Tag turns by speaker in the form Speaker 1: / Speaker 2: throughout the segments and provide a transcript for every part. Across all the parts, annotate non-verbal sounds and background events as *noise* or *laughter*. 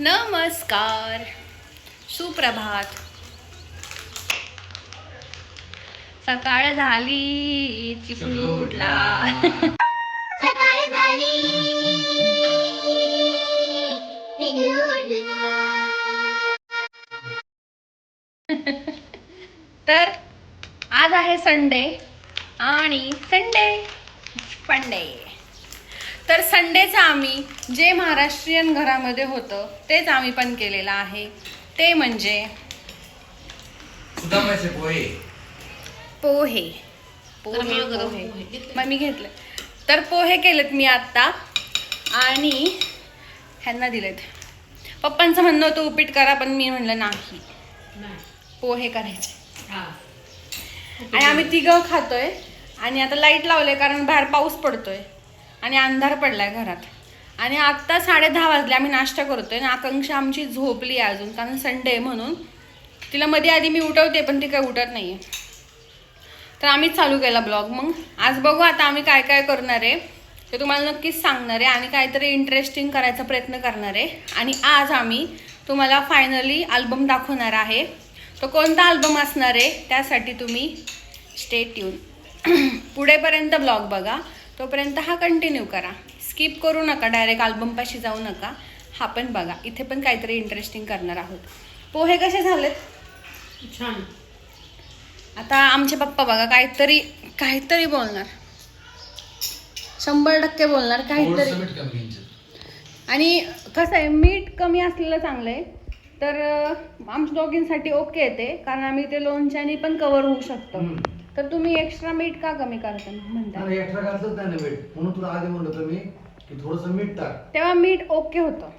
Speaker 1: नमस्कार. सुप्रभात. सकाळ झाली
Speaker 2: झाली *laughs*
Speaker 1: तर आज आहे संडे आणि संडे फंडे तर संडेचं आम्ही जे महाराष्ट्रीयन घरामध्ये होतं तेच आम्ही पण केलेलं आहे. ते म्हणजे
Speaker 3: सुदामाचे पोहे.
Speaker 1: पोहे. पोहे पोहे. मग मी घेतले. तर पोहे केलेत मी आत्ता. आणि ह्यांना दिलेत. पप्पांचं म्हणणं होतं उपीट करा पण मी म्हणलं नाही. पोहे करायचे. आणि आम्ही तिघं खातोय. आणि आता लाइट लावले कारण बाहेर पाऊस पडतोय. आणि अंधार पडला आहे घरात. आणि आत्ता साडे दहा वाजले आम्ही नाश्ता करतोय आणि आकांक्षा आमची झोपली आहे अजून कारण संडे आहे म्हणून. तिला मध्ये आधी मी उठवते पण ती काय उठत नाही तर आम्हीच चालू केला ब्लॉग मग. आज बघू आता आम्ही काय काय करणार आहे. ते तुम्हाला नक्कीच सांगणार आहे. आणि काहीतरी इंटरेस्टिंग करायचा प्रयत्न करणार आहे. आणि आज आम्ही तुम्हाला फायनली अल्बम दाखवणार आहे. तो कोणता अल्बम असणार आहे त्यासाठी तुम्ही स्टेट येऊन *clears throat* पुढेपर्यंत ब्लॉग बघा. तोपर्यंत हा कंटिन्यू करा. स्किप करू नका डायरेक्ट अल्बमपाशी जाऊ नका. हा पण बघा इथे पण काहीतरी इंटरेस्टिंग करणार आहोत. पोहे कसे झालेत?
Speaker 4: छान.
Speaker 1: आता आमचे पप्पा बघा काहीतरी काहीतरी बोलणार. शंभर टक्के बोलणार काहीतरी. आणि कसं आहे मीठ कमी असलेलं चांगलं आहे. तर आमच्या दोघींसाठी ओके आहे ते कारण आम्ही ते लोणच्यानी पण कव्हर होऊ शकतो. तर तुम्ही एक्स्ट्रा मीठ का कमी करता म्हणता?
Speaker 3: नाही एक्स्ट्रा घालतच नाही ना मीठ म्हणून तुला आधी म्हणलं होतं मी की थोडस मीठ टाक.
Speaker 1: तेव्हा मीठ ओके होतं.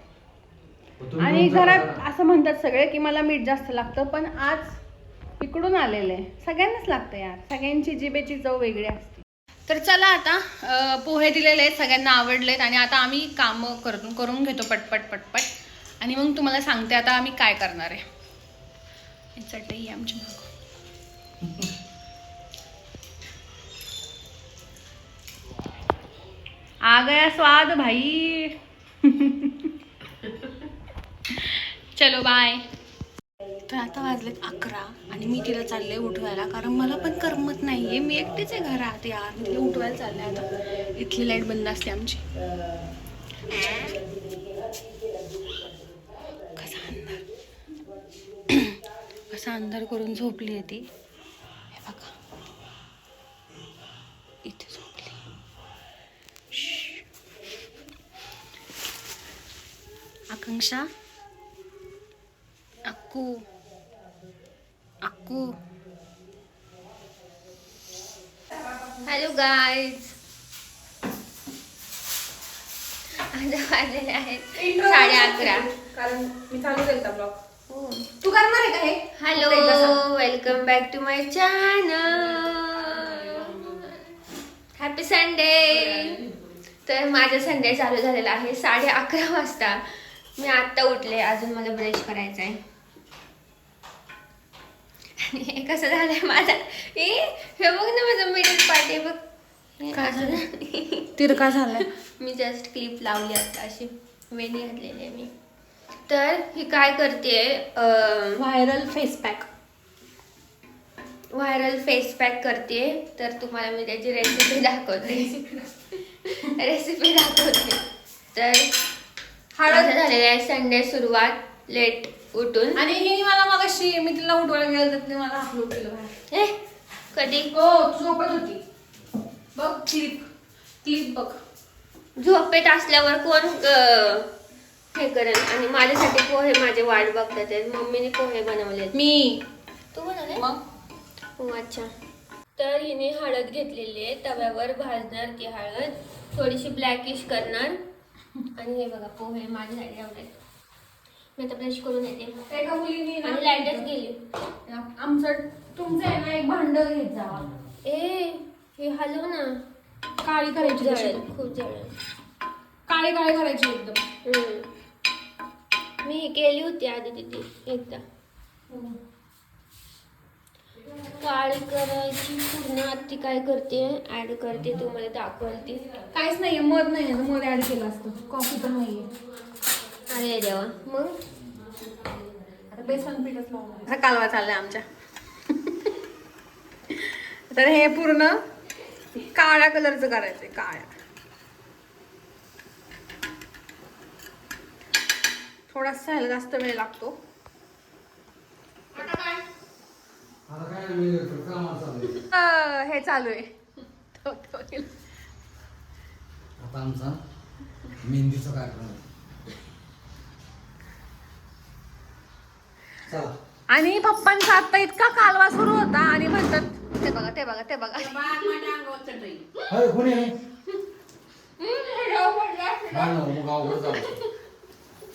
Speaker 3: मग तुम्ही
Speaker 1: आणि
Speaker 3: लोणचं
Speaker 1: घरात. असं म्हणतात सगळे की मला मीठ जास्त लागतं पण आज इकडून आलेलं आहे. सगळ्यांनाच लागतं यार. सगळ्यांची जिभेची चव वेगळी असते. तर चला आता अं, पोहे दिलेले आहेत सगळ्यांना आवडलेत आणि आता आम्ही कामं करून करून घेतो पटपट पटपट. आणि मग तुम्हाला सांगते आता आम्ही काय करणार आहे. चटई आमची. *laughs* आ गया स्वाद भाई। चलो बाय तर आता वाजलेत अकरा आणि मी तिला चालले उठवायला कारण मला पण करमत नाही आहे मी एकटीच आहे घरात यार. मी तिला उठवायला चालले आता. इथली लाइट बंद असते आमची. कसा अंधार. *clears throat* कसा अंधार करून झोपली आहे ती. हे बघा. इथे झोपली श्श्श. आकांक्षा अक्कू अक्कू
Speaker 2: हॅलो गाईज वाजलेले आहेत साडे अकरा
Speaker 1: कारण मी चालू केलता ब्लॉग तू करणार आहे का हे
Speaker 2: hello welcome back to my channel happy Sunday तर माझं संडे चालू झालेलं आहे साडे अकरा वाजता. मी आत्ता उठले अजून मला ब्रश करायचा आहे आणि हे कसं झालंय माझा? ए हे बघ ना माझं मिडल पार्ट आहे बघ. हे
Speaker 1: काय झालं? तिरका झालाय? *laughs*
Speaker 2: मी जस्ट क्लिप लावली आता अशी वेणी घातलेली आहे मी. तर ही काय करते
Speaker 1: viral face pack
Speaker 2: viral face pack करते तर तुम्हाला मी त्याची रेसिपी दाखवते. *laughs* रेसिपी दाखवते. तर
Speaker 1: हळद.
Speaker 2: झालेली आहे संडे सुरुवात लेट उठून.
Speaker 1: आणि हिने मला मगाशी मी तिला उठवायला गेलं तर तिने मला हाकलून केलं बाहेर.
Speaker 2: ए कधी?
Speaker 1: हो तू झोपत होती. बघ क्लिप क्लिप बघ.
Speaker 2: झोपेत असल्यावर कोण अं, हे करेल? आणि माझ्यासाठी पोहे माझे वाट बघतात. मम्मीने पोहे बनवले
Speaker 1: मी.
Speaker 2: तू बनवले?
Speaker 1: मग?
Speaker 2: हो अच्छा. तर हिने हळद घेतलेली आहे तव्यावर भाजणार ती हळद. थोडीशी ब्लॅकिश करणार. आणि हे बघा पोहे माझ्यासाठी एवढे मी आता ब्रश करून येते
Speaker 1: एका मुलीने ना-
Speaker 2: आणि लाईटच गेली
Speaker 1: आमचं तुमचं आहे ना एक भांड घेत जावा
Speaker 2: ए हे हलव ना
Speaker 1: काळी करायची
Speaker 2: जळेल. खूप जळेल
Speaker 1: काळी काळी करायची एकदम.
Speaker 2: मी केली होती आधी तिथे एकदा काळी करायची पूर्ण आत्ती काय करते ऍड करते तुम्हाला दाखवते.
Speaker 1: काहीच नाहीये मध नाहीये मध ऍड केलं असतं. कॉफी पण नाहीये.
Speaker 2: अरे देवा. मग?
Speaker 1: बेसन पीठच लावणार हा कालवा चाललाय आमच्या. तर हे पूर्ण काळ्या कलरचं करायचंय काळ्या. थोडासा ह्याला जास्त वेळ लागतो
Speaker 3: आता काय वेळ येतो, कामाला चालू आहे.
Speaker 1: अं, हे चालू आहे.
Speaker 3: आता आमचा मेहंदीचा कार्यक्रम आहे. चला
Speaker 1: आणि पप्पांचा आता इतका कालवा सुरू होता आणि म्हणतात ते बघा ते बघा ते बघा
Speaker 3: अरे कोणी आहे? हा ना, मग अवघड झालं.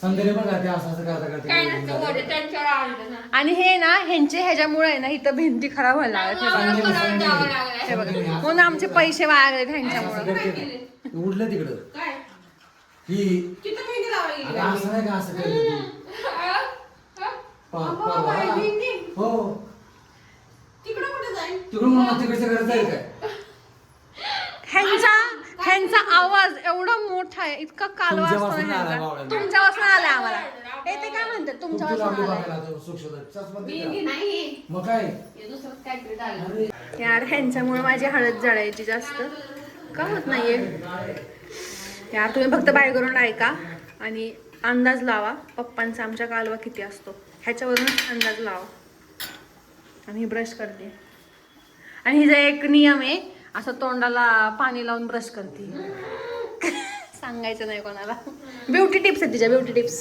Speaker 3: संध्याकाळी पण काय ते असं असं करता करता
Speaker 2: काय
Speaker 3: गेलं.
Speaker 2: नसतं बोलत, त्यांच्यावर आलं ना.
Speaker 1: आणि हे ना ह्यांचे ह्याच्यामुळे आहे ना इथं भिंती खराब व्हायला लागल्या. हे बघा.
Speaker 2: आम्हाला करायला द्यावं लागलंय.
Speaker 1: हे बघा. म्हणून आमचे पैसे वाया गेले ह्यांच्यामुळे
Speaker 3: करते उडलं तिकडं. ही. असं नाही का असं करते तू पा- परवा. हो. तिकडून मग तिकडच्या घरात जाईल काय?
Speaker 1: ह्यांचा ह्यांचा आवाज एवढा मोठा आहे इतका कालवा असतो ना
Speaker 3: तुमच्यापासून आलाय
Speaker 1: ह्यांचा
Speaker 3: बावळ्यांना.
Speaker 1: तुमच्यापासून आलाय आम्हाला. हे ते काय म्हणतात?
Speaker 3: तू
Speaker 1: तुमच्यापासून
Speaker 3: लावली
Speaker 1: आलाय.
Speaker 3: बघायला आता सुक्षता. चष्मा दे का? मग काय? अरे.
Speaker 1: यार ह्यांच्यामुळे माझी हळद जळायची जास्त. का होत नाहीये? यार तुम्ही फक्त बाय करून ऐका आणि अंदाज लावा. पप्पांचा आमच्या कालवा किती असतो? ह्याच्यावरूनच अंदाज लावा. आणि ही ब्रश करते. आणि हिचा एक नियम आहे असं तोंडाला पाणी लावून ब्रश करते. सांगायचं नाही कोणाला. ब्युटी टिप्स आहे तिच्या ब्युटी टिप्स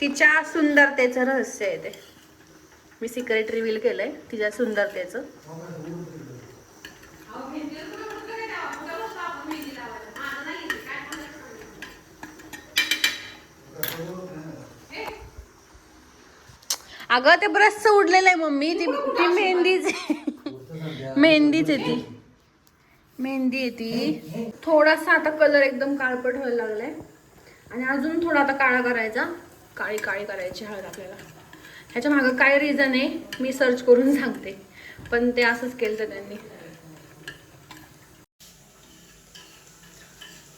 Speaker 1: तिच्या सुंदरतेचं रहस्य आहे ते. मी सिक्रेट रिव्हील केलंय तिच्या सुंदरतेचं. अगं ते ब्रशचं उडलेलं आहे मम्मी. ती ती मेहंदीच मेहंदीच आहे ती. मेहंदी आहे ती. थोडासा आता कलर एकदम काळपट व्हायला लागलाय. आणि अजून थोडा आता काळा करायचा. काळी काळी करायची हळद आपल्याला. ह्याच्या मागं काय रिझन आहे मी सर्च करून सांगते. पण ते असंच केलं तर त्यांनी.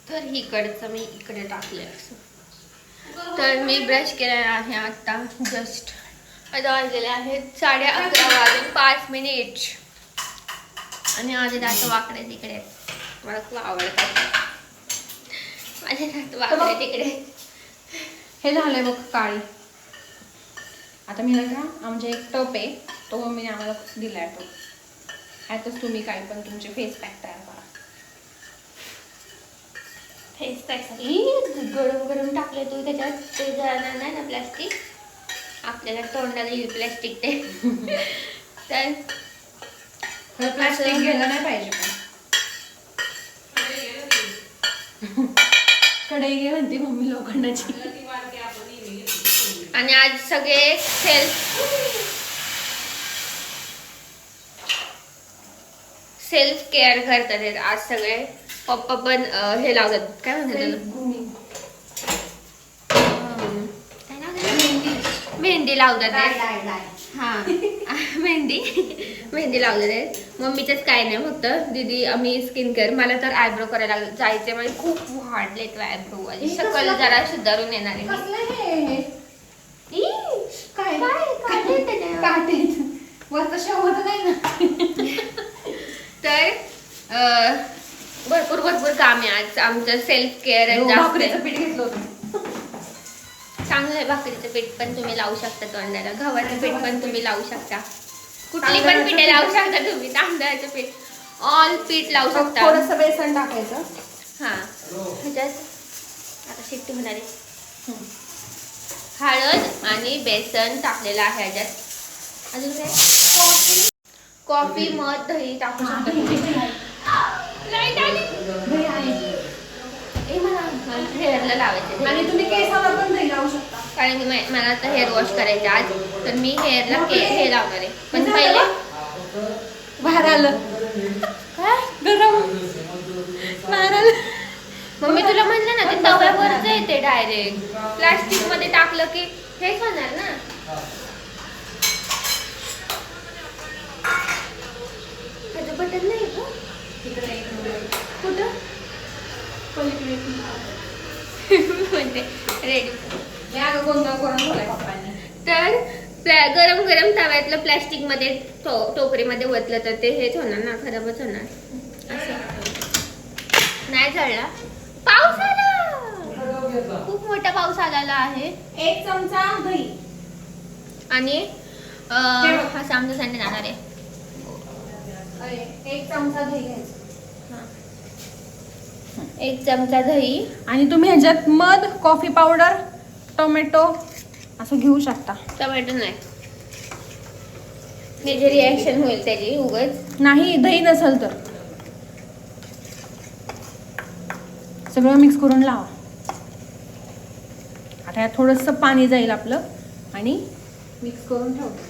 Speaker 2: तर इकडचं मी इकडे टाकले असं. तर मी ब्रश केला आहे आता जस्ट आता वाजलेले आहेत साडे अकरा वाजून पाच मिनिट आणि माझे दात वाकडे तिकडे आहेत. मला खूप आवडतात. माझे दात वाकडे तिकडे आहेत.
Speaker 1: हे झालंय बघ काळी. आता मी ना आमच्या एक टप आहे. तो मम्मीने आम्हाला दिलाय तो. ह्यातच तुम्ही काही पण तुमचे फेस पॅक तयार करा.
Speaker 2: फेस पॅकसाठी गरम गरम टाकले तू त्याच्यात. ते जळणार नाही ना प्लास्टिक आपल्याला तोंडाला येईल प्लास्टिक ते. *laughs* *laughs* तर
Speaker 1: प्लास्टिक
Speaker 2: असं-
Speaker 1: घ्यायला नाही पाहिजे पण. कढई घे म्हणते मम्मी लोखंडाची
Speaker 2: आणि आज सगळे सेल्फ सेल्फ केअर करतात आहेत. आज सगळे पप्पा पण हे लावतात. काय म्हणतात? मेहंदी. लावतात. हा. मेहंदी. मेहंदी लावलेली आहे मम्मीचंच काय नाही फक्त. दीदी आम्ही स्किन केअर मला तर आयब्रो करायला जायचे म्हणजे खूप वाढले तो आयब्रो सकल जरा सुधारून येणार आहे काय? काय? *laughs* तर भरपूर भरपूर काम आहे आज. आमचं सेल्फ केअर
Speaker 1: भाकरीचं पीठ घेतलं होतं
Speaker 2: चांगलं आहे भाकरीचं पीठ पण तुम्ही लावू शकता तोंडाला. गव्हाचं पीठ पण तुम्ही लावू शकता. कुठली पण पीठ लावू शकता तुम्ही तांदळाचं पीठ. ऑल पीठ लावू शकता.
Speaker 1: थोडस बेसन टाकायचं.
Speaker 2: हा. ह्याच्यात? आता शिट्टी होणार आहे हळद आणि बेसन टाकलेलं आहे ह्याच्यात. अजून काय? कॉफी. मध दही टाकू शकता लावायचं.
Speaker 1: आणि तुम्ही केसाला पण दही लावू शकता.
Speaker 2: कारण की मला आता हेअर वॉश करायचं आज. तर मी हेअरला के हे लावणार आहे. पण पहिले
Speaker 1: बाहेर आलं. बाहेर
Speaker 2: मम्मी तुला म्हणलं ना ते तव्यावरच येते डायरेक्ट प्लास्टिकमध्ये टाकलं की हेच होणार ना. त्याचं बटन नाही कुठं? *laughs* म्हणते रेडी तर प्लॅ- गरम गरम तव्यातलं प्लॅस्टिकमध्ये टोकरीमध्ये ओतलं तर ते हेच होणार ना खराबच होणार. असं. नाही जळला. पाऊस आला! खूप मोठा पाऊस आलेला आहे.
Speaker 1: एक चमचा दही.
Speaker 2: आणि अं, हा सामना संडे जाणार आहे.
Speaker 1: अरे, एक चमचा दही घ्यायचं.
Speaker 2: एक चमचा दही.
Speaker 1: आणि तुम्ही ह्याच्यात मध कॉफी पावडर टोमॅटो असं घेऊ शकता.
Speaker 2: टोमॅटो नाही. त्याची रिॲक्शन होईल त्याची उगच.
Speaker 1: नाही दही नसेल तर. सगळं मिक्स करून लावा. आता यात थोडंसं पाणी जाईल आपलं आणि मिक्स करून ठेवतो.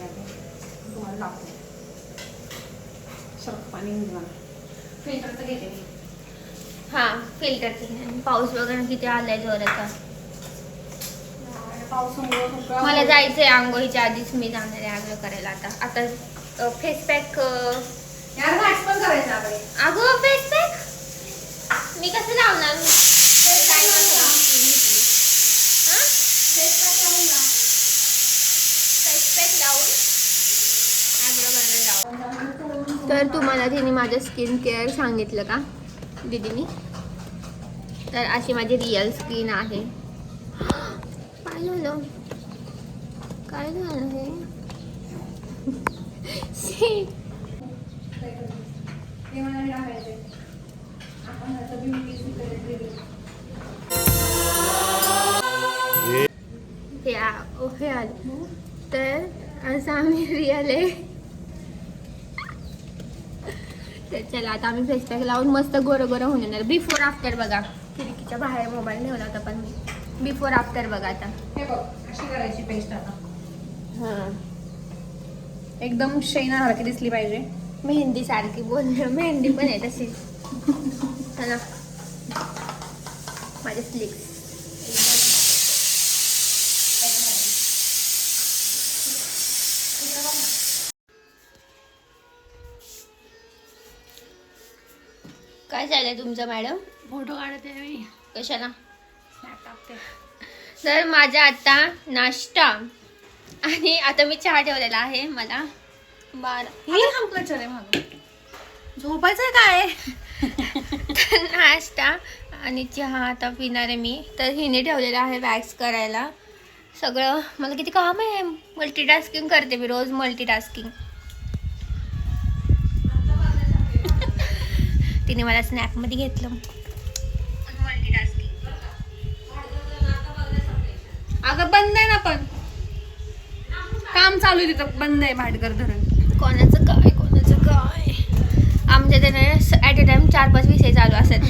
Speaker 1: सरक पाणी फिल्टरचं घेते.
Speaker 2: हा फिल्टरचं पाऊस वगैरे किती आलाय जोराचा मला जायचंय आंघोळीच्या आधीच मी जाणार आहे आग्रह करायला आता. आता फेस पॅक
Speaker 1: पण करायचं आपले
Speaker 2: अगं फेस पॅक मी कसं लावणार? तर तुम्हाला तिने माझं स्किन केअर सांगितलं का दीदीनी? तर अशी माझी रिअल स्किन आहे. काय झालं काय झालं हे
Speaker 1: ते मला
Speaker 2: तर असं आम्ही रिअल आहे तर चला आता आम्ही फेसपॅक लावून मस्त गोरं गोरं होऊन येणार बिफोर आफ्टर बघा खिडकीच्या बाहेर मोबाईल ठेवला होता पण मी बिफोर आफ्टर बघा आता.
Speaker 1: हे बघ अशी करायची पेस्ट आता?
Speaker 2: हां.
Speaker 1: एकदम शैनासारखी दिसली पाहिजे.
Speaker 2: मेहंदी सारखी बोलणं मेहंदी पण आहे तशी. चला. माझे स्लिक्स काय चाललंय तुमचं मॅडम?
Speaker 1: फोटो काढते मी.
Speaker 2: कशाला? तर माझा आता नाश्ता. आणि आता मी चहा ठेवलेला आहे मला. बारा.
Speaker 1: झोपायचंय काय *laughs*
Speaker 2: तर नाश्ता आणि चहा आता पिणार आहे मी. तर हिने ठेवलेला आहे वॅक्स करायला. सगळं मला किती काम आहे. मल्टीटास्किंग करते मी रोज मल्टीटास्किंग. *laughs* तिने मला स्नॅपमध्ये घेतलं.
Speaker 1: अगं बंद आहे ना पण. काम चालू आहे तिथं. बंद आहे भाटकर धरण.
Speaker 2: कोणाचं काय कोणाचं काय? आमच्या त्याने ॲट अ टाइम चार पाच विषय चालू असत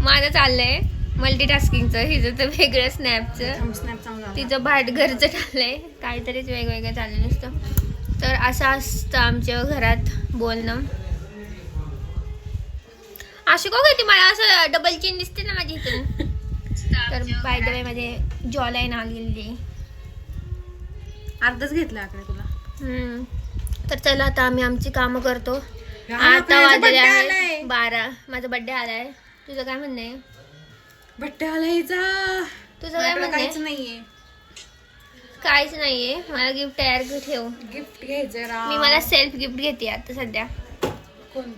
Speaker 2: माझं चाललंय मल्टीटास्किंगचं हिचं तर वेगळं स्नॅपचं
Speaker 1: स्नॅप चांगला
Speaker 2: तिचं भाटघरचं चाललंय. काहीतरीच वेगवेगळं चाललं नुसतं. तर असं असतं आमच्या घरात बोलणं. अशी का ती मला असं डबल चेन दिसते ना माझी इथून. तर बाय द वे मध्ये जॉ लाईन आलेली.
Speaker 1: अर्धच घेतलं आकडे तुला.
Speaker 2: तर चला आता आम्ही आमची कामं करतो. आता वाजले आहे
Speaker 1: आलाय.
Speaker 2: बारा. माझा बर्थडे आलाय. तुझं काय म्हणणं आहे?
Speaker 1: बट्टे आलायचा
Speaker 2: तुझं काय म्हणणं
Speaker 1: काहीच नाहीये.
Speaker 2: काहीच नाहीये. मला गिफ्ट तयार ठेव.
Speaker 1: गिफ्ट घ्यायचं.
Speaker 2: मी मला सेल्फ गिफ्ट घेते आता सध्या.
Speaker 1: कोण?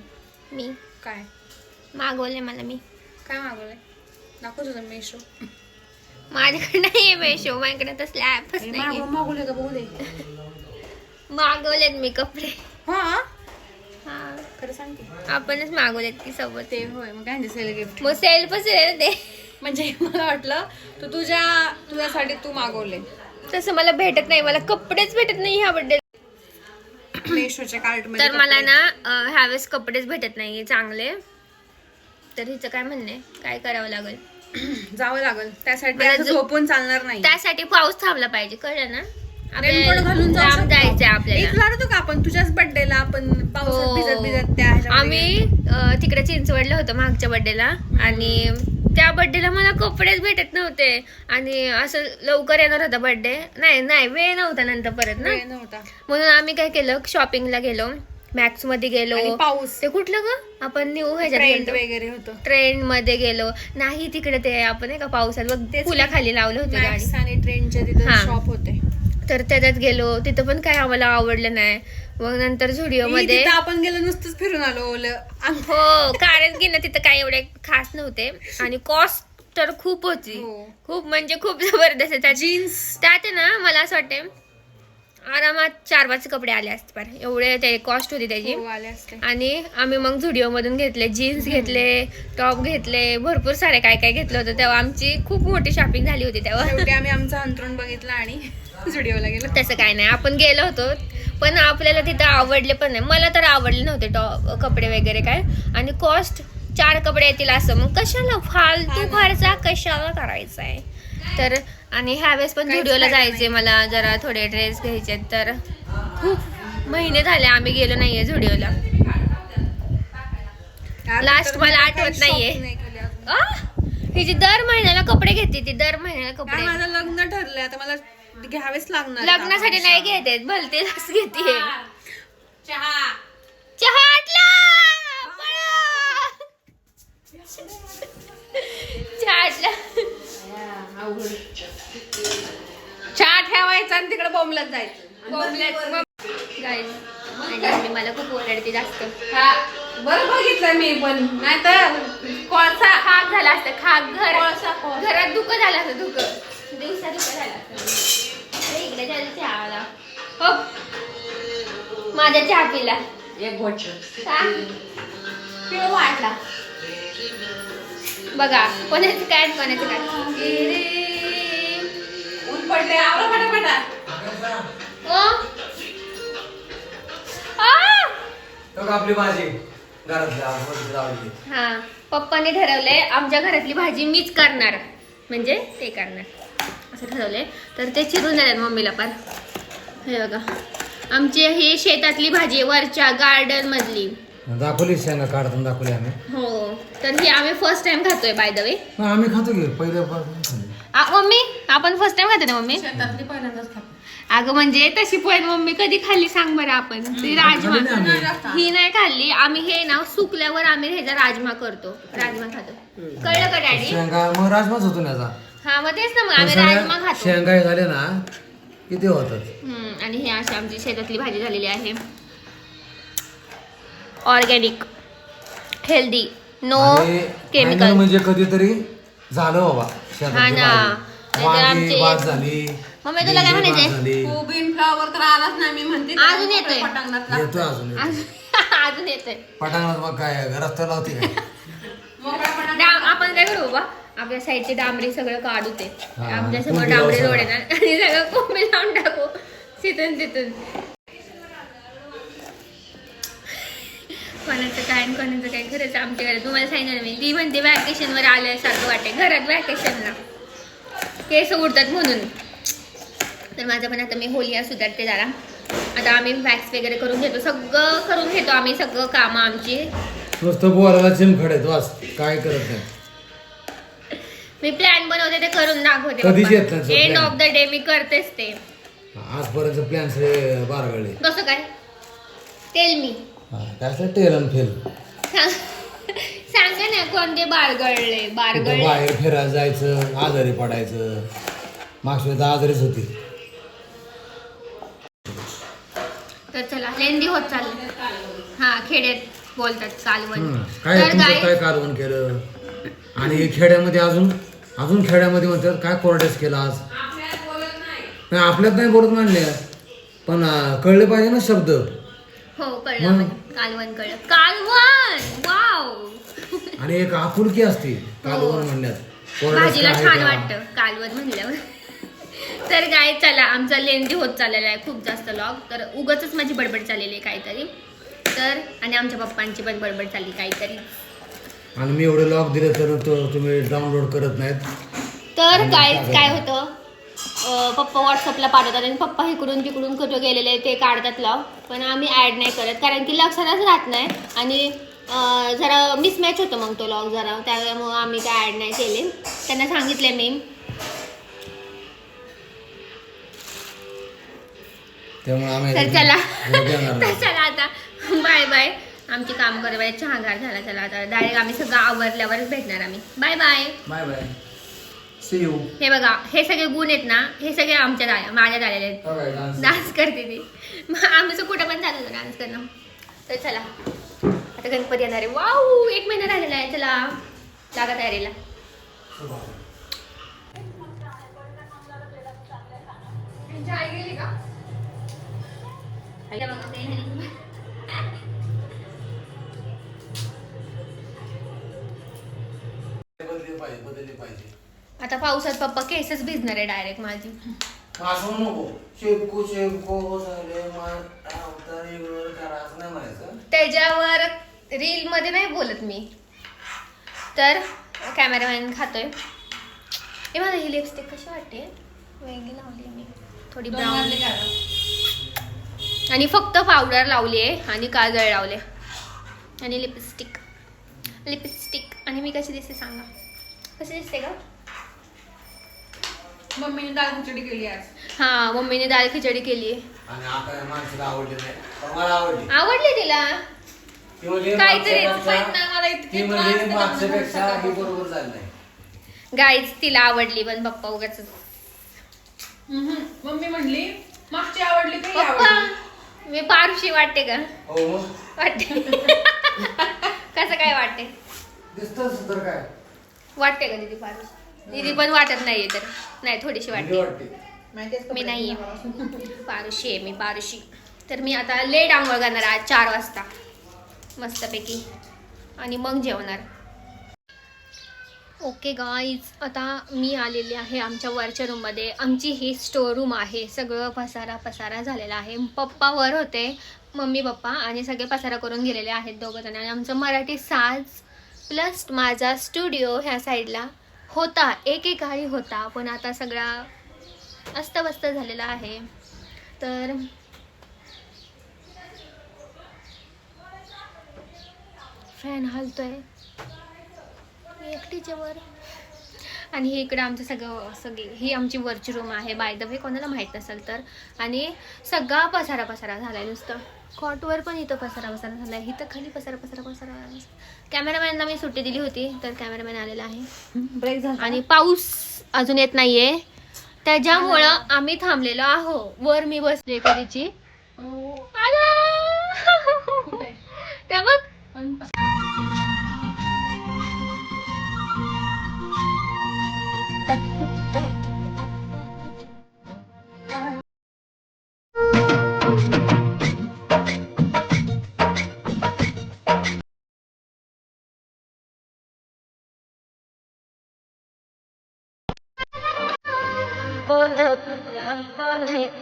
Speaker 2: मी.
Speaker 1: काय?
Speaker 2: मागवले मला मी.
Speaker 1: काय मागवलंय? दाखव तुझं मेशो
Speaker 2: माझ्याकडे नाहीये मेशो माझ्याकडे तर स्लॅबच नाही
Speaker 1: मागवले का बघू दे.
Speaker 2: मागवलेत मी कपडे.
Speaker 1: हा?
Speaker 2: हा.
Speaker 1: खरं
Speaker 2: आपणच मागवलेत की सोबत.
Speaker 1: ते होय मग काय सेल गिफ्ट
Speaker 2: मग सेल्फच आहे ना ते
Speaker 1: म्हणजे मला वाटलं तू तुझ्या तुझ्यासाठी तू मागवले.
Speaker 2: तसं मला भेटत नाही मला कपडेच भेटत नाही ह्या बड्डे
Speaker 1: मेशोच्या कार्ट
Speaker 2: तर मला ना ह्यावेळेस कपडेच भेटत नाही चांगले. तर हिचं काय म्हणणे काय करावं लागेल? *clears throat*
Speaker 1: जावं लागल. त्यासाठी
Speaker 2: मला
Speaker 1: असं
Speaker 2: जो-
Speaker 1: झोपून चालणार नाही.
Speaker 2: त्यासाठी पाऊस थांबला पाहिजे कळलं ना?
Speaker 1: रेनकोट घालून जाऊ
Speaker 2: लांब
Speaker 1: शकतो.
Speaker 2: जायचंय आपल्याला.
Speaker 1: एक लाडू का आपण? तुझ्याच बर्थडेला आपण पावसात
Speaker 2: हो.
Speaker 1: भिजत भिजत त्या ह्याच्यामध्ये
Speaker 2: आम्ही अं, तिकडे चिंचवडला होतो मागच्या बर्थडेला आणि त्या बर्थडेला मला कपडेच भेटत नव्हते. आणि असं लवकर येणार होता बर्थडे नाही नाही वेळ नव्हता नंतर परत ना.
Speaker 1: वेळ नव्हता.
Speaker 2: म्हणून आम्ही काय केलं? शॉपिंगला गेलो. मॅक्समध्ये गेलो
Speaker 1: पाऊस.
Speaker 2: ते कुठलं ग? आपण न्यू
Speaker 1: ट्रेंड
Speaker 2: ह्याच्यात
Speaker 1: वगैरे होतं.
Speaker 2: ट्रेन मध्ये गेलो. नाही तिकडे ते आपण का पावसात बघ
Speaker 1: तेच
Speaker 2: फुलाखाली लावलं होतं
Speaker 1: आणि ट्रेंडच्या तिथे. शॉप होते.
Speaker 2: तर त्याच्यात गेलो. तिथं पण काय आम्हाला आवडलं नाही. मग नंतर झुडिओ मध्ये
Speaker 1: आपण गेलो नुसतंच फिरून आलो
Speaker 2: हो कारण की ना तिथं काही एवढे खास नव्हते. आणि कॉस्ट तर खूप होती.
Speaker 1: हो.
Speaker 2: खूप म्हणजे खूप जबरदस्त.
Speaker 1: जीन्स
Speaker 2: त्यात आहे ना मला असं वाटते आरामात चार पाच कपडे आले असते पार एवढे ते कॉस्ट होती त्याची.
Speaker 1: हो,
Speaker 2: आणि आम्ही मग झुडिओ मधून घेतले जीन्स घेतले टॉप घेतले भरपूर सारे काय काय घेतलं होतं तेव्हा आमची खूप मोठी शॉपिंग झाली होती तेव्हा.
Speaker 1: आम्ही आमचं अंतरून बघितलं आणि *laughs* स्टुडिओला गेलो.
Speaker 2: तसं काय नाही आपण गेलो होतो. पण आपल्याला तिथं आवडले पण नाही. मला तर आवडले नव्हते टॉप कपडे वगैरे काय. आणि कॉस्ट चार कपडे येतील असं. मग कशाला फालतू खर्चा कशाला करायचा आहे तर आणि ह्यावेळेस पण व्हिडिओला जायचे मला जरा थोडे ड्रेस घ्यायचे तर. खूप महिने झाले आम्ही गेलो नाहीये झुडिओला
Speaker 1: तर
Speaker 2: मला आठवत नाहीये. ही जी दर महिन्याला कपडे घेते ती दर महिन्याला कपडे
Speaker 1: माझं लग्न ठरलंय आता मला घ्यावेच लागणार
Speaker 2: लग्नासाठी नाही घेते भलते घेते.
Speaker 1: चहा.
Speaker 2: चहा. चहा
Speaker 1: चहा ठेवायचा आणि तिकडे बोंबलत जायचं.
Speaker 2: मला खूप ओरडते जास्त.
Speaker 1: हा बरं बघितलं मी पण. नाही तर कोळसा
Speaker 2: खाक झाला असतं. खाक घर
Speaker 1: कोळसा.
Speaker 2: घरात दुःख झालं असतं दुःख. दिवसा दुःख झालं असतं. इकडे झालं चहाला हो. माझा चहा पिला.
Speaker 1: एक? पिऊ वाटला.
Speaker 2: बघा कोणाचं काय कोणाचं काय.
Speaker 1: ऊन पडले आवरा पटापटा.
Speaker 3: आपली भाजी.
Speaker 2: हा पप्पाने ठरवलंय आमच्या घरातली भाजी मीच करणार. म्हणजे ते करणार. असं ठरवलंय. तर ते चिरून देणार मम्मीला पण. हे बघा. आमची ही शेतातली भाजी आहे, वरच्या गार्डन मधली.
Speaker 3: दाखवली शेंगा काढताना दाखवली आम्ही.
Speaker 2: हो तर ही आम्ही फर्स्ट टाइम खातोय बाय द वे
Speaker 3: हा, आम्ही खातो की पहिल्यापासून खाल्ली.
Speaker 2: मम्मी आपण फर्स्ट टाइम खातो ना मम्मी?
Speaker 1: शेतातली पहिल्यांदाच खातो.
Speaker 2: अगं म्हणजे तशी पण मम्मी कधी खाल्ली सांग बरं आपण. ती राजमा.
Speaker 3: खाल्ली नाही आम्ही.
Speaker 2: ही नाही खाल्ली. आम्ही हे ना सुकल्यावर आम्ही ह्याचा राजमा करतो. राजमा खातो. कळलं का डॅडी?
Speaker 3: शेंगा मग राजमाच होतो ना याचा.
Speaker 2: हा मग तेच ना मग आम्ही राजमा खातो.
Speaker 3: शेंगा हे झाले ना किती होतात?
Speaker 2: हम्म, आणि हे अशी आमची शेतातली भाजी झालेली आहे. ऑर्गॅनिक हेल्दी नो
Speaker 3: आणि
Speaker 2: केमिकल
Speaker 3: म्हणजे कधीतरी झालं बाबा
Speaker 2: हा ना.
Speaker 3: भाजी.
Speaker 2: नाहीतर
Speaker 3: वांगी
Speaker 2: आमचे-
Speaker 3: भात झाली
Speaker 2: मम्मी, तुला काय
Speaker 3: भेंडी
Speaker 2: म्हणायचंय?
Speaker 3: झाली.
Speaker 1: कोबीन फ्लावर तर आलाच नाही मी म्हणते
Speaker 2: अजून येतोय.
Speaker 1: पटांगणात
Speaker 3: येतो अजून येतो.
Speaker 2: अजून *laughs* अजून येतोय
Speaker 3: पटांगणात मग काय रस्त्याला होती काय
Speaker 1: मोकळा पटांगण
Speaker 2: डाम आपण काय करू बा आपल्या साईडचे डांबरी सगळं काढू ते
Speaker 3: हा,
Speaker 2: समोर
Speaker 3: कोंबडी
Speaker 2: डांबरी
Speaker 3: लावू
Speaker 2: रोड आहे ना आणि सगळं कोंबी लावून टाकू तिथून तिथून कोणाचं काय आणि कोणाचं काय खरंच आमच्याकडे? तुम्हाला सांगितलं मी. ती म्हणते व्हॅकेशनवर आल्यासारखं वाटते घरात व्हॅकेशनला केस उडतात म्हणून. तर माझं पण आता मी होलिया सुधारते जरा. आता आम्ही वॅक्स वगैरे करून घेतो. सगळं करून घेतो आम्ही सगळं कामं आमची.
Speaker 3: नुसतं बोलायला चिमखड काय करत नाही
Speaker 2: मी प्लॅन बनवते ते करून दाखवते
Speaker 3: कधीच येत नाही तो
Speaker 2: end
Speaker 3: plan.
Speaker 2: Of the day मी करतेच ते.
Speaker 3: आजपर्यंत प्लॅन सगळे बारगळले.
Speaker 2: कसं काय? टेल मी
Speaker 3: काय असं टेल आणि फेल. *laughs*
Speaker 2: सांगा ना कोणते बारगळले
Speaker 3: बाहेर फिरायला जायचं आजारी पडायचं. मागच्या वेळेस आजारीच होती.
Speaker 2: तर चला लेंदी होत चालले. हा खेड्यात बोलतात कालवण.
Speaker 3: काय
Speaker 2: तर
Speaker 3: तुमचं
Speaker 2: काय
Speaker 3: काय कारवण केलं? आणि हे खेड्यामध्ये अजून अजून खेड्यामध्ये म्हणतात काय कोरडेस केला आज? नाही. आपल्यात नाही बोलत मानले पण अं, कळले पाहिजे ना शब्द.
Speaker 2: हो कळलं
Speaker 3: मग?
Speaker 2: मला. कालवण कळलं. कालवण वाव!
Speaker 3: आणि एक आपुलकी असते कालवण म्हणण्यात. कोरडेस
Speaker 2: भाजीला
Speaker 3: काय
Speaker 2: छान
Speaker 3: का?
Speaker 2: वाटतं कालवण म्हणल्यावर. तर काय चला आमचा लेंदी होत चाललेला आहे खूप जास्त लॉग तर उगच माझी बडबड चाललेली आहे काहीतरी. तर आणि आमच्या पप्पांची पण बडबड चालली काहीतरी.
Speaker 3: आणि मी एवढे लॉक दिले तर तो तुम्ही डाउनलोड करत नाहीत.
Speaker 2: तर काय
Speaker 3: काय?
Speaker 2: होतं? पप्पा व्हॉट्सअपला पाठवतात आणि पप्पा इकडून तिकडून कुठं गेलेले ते काढतात लाव पण आम्ही ॲड नाही करत कारण की लक्षातच राहत नाही. आणि जरा मिसमॅच होतं मग तो लॉग जरा. त्यामुळं आम्ही काय ॲड नाही केले. त्यांना सांगितले मी. तर चला. तर. चला आता. Bye bye. आमची काम करायला चहा गार झाला चला आता. डायरेक्ट आम्ही सगळं आवरल्यावरच भेटणार आम्ही. Bye bye.
Speaker 3: Bye bye.
Speaker 2: हे बघा हे सगळे गुण आहेत ना हे सगळे आमच्या दाया माझ्या दायाला आहेत. डान्स करते ती. मग आमचं कुठं पण चालू होतं डान्स करणं. तर चला. आता गणपती येणार आहे. वाऊ एक महिना राहिलेला आहे. चला. लागा तयारीला. आई बघा, ते नाही.
Speaker 3: बदलली पाहिजे बदलली पाहिजे.
Speaker 2: आता पावसात पप्पा केसच भिजणार आहे डायरेक्ट माझी.
Speaker 3: असं नको. शेपको शेपको झाले. नाही म्हणायचं.
Speaker 2: त्याच्यावर रील मध्ये नाही बोलत मी. तर कॅमेरामॅन खातोय. हे मला ही लिपस्टिक कशी वाटते? वेगळी लावली मी. थोडी ब्राऊन आणि फक्त पावडर लावली आहे आणि काजळ लावले. आणि लिपस्टिक लिपस्टिक आणि मी कशी दिसते सांगा? कशी दिसते का
Speaker 1: मम्मीने दाल खिचडी केली आज.
Speaker 2: हा मम्मीने दाल खिचडी केली.
Speaker 3: आणि आता या माणसाला आवडली नाही. पण मला आवडली.
Speaker 2: आवडली तिला?
Speaker 3: ती म्हणजे
Speaker 2: काहीतरी
Speaker 3: मागच्यापेक्षा-
Speaker 1: ना मला इतके
Speaker 3: ती
Speaker 1: त्रास
Speaker 3: म्हणजे
Speaker 1: देतात
Speaker 3: मागच्यापेक्षा
Speaker 1: म्हणून
Speaker 3: ही बरोबर झाली नाही.
Speaker 2: गाईच तिला आवडली पण पप्पा उगाच
Speaker 1: हम्म. मम्मी म्हणली मागची आवडली काही
Speaker 2: पप्पा
Speaker 1: आवडली.
Speaker 2: मी पारशी वाटते का?
Speaker 3: हो मग?
Speaker 2: वाटते. *laughs* कसं काय वाटते?
Speaker 3: दिसतच तर काय?
Speaker 2: वाटते का दीदी पारशी? दीदी पण वाटत नाहीये तर. नाही थोडीशी वाटते. मी नाहीये? पारुशी आहे मी पारुशी तर मी आता लेट आंघोळ करणार आज चार वाजता. मस्तपैकी. आणि मग जेवणार. ओके गाईज आता मी आलेले आहे आमच्या वरच्या रूममध्ये आमची ही स्टोर रूम आहे. सगळं पसारा पसारा झालेला आहे. पप्पा वर होते. मम्मी पप्पा आणि सगळे पसारा करून गेलेले आहेत दोघं जण आणि आमचं मराठी साज प्लस माझा स्टुडिओ ह्या साईडला होता एक एक काळी होता पण आता सगळा अस्तव्यस्त झालेला आहे. तर फॅन हलतोय. एकटीच्या वर. आणि हे इकडं आमचं सगळं सगळी ही आमची वरची रूम आहे. बाय द वे कोणाला माहीत नसेल तर. आणि सगळा पसारा पसारा झालाय नुसतं. कॉटवर पण इथं पसारा पसारा झालाय. इथं खाली पसारा पसारा पसारा कॅमेरामॅनला मी सुट्टी दिली होती तर कॅमेरामॅन आलेला आहे.
Speaker 1: ब्रेक झाला
Speaker 2: आणि पाऊस अजून येत नाहीये. त्याच्यामुळं आम्ही थांबलेलो आहो. वर मी बसले कधीची.
Speaker 1: कुठे?
Speaker 2: त्या बघ.
Speaker 1: I'm bullet.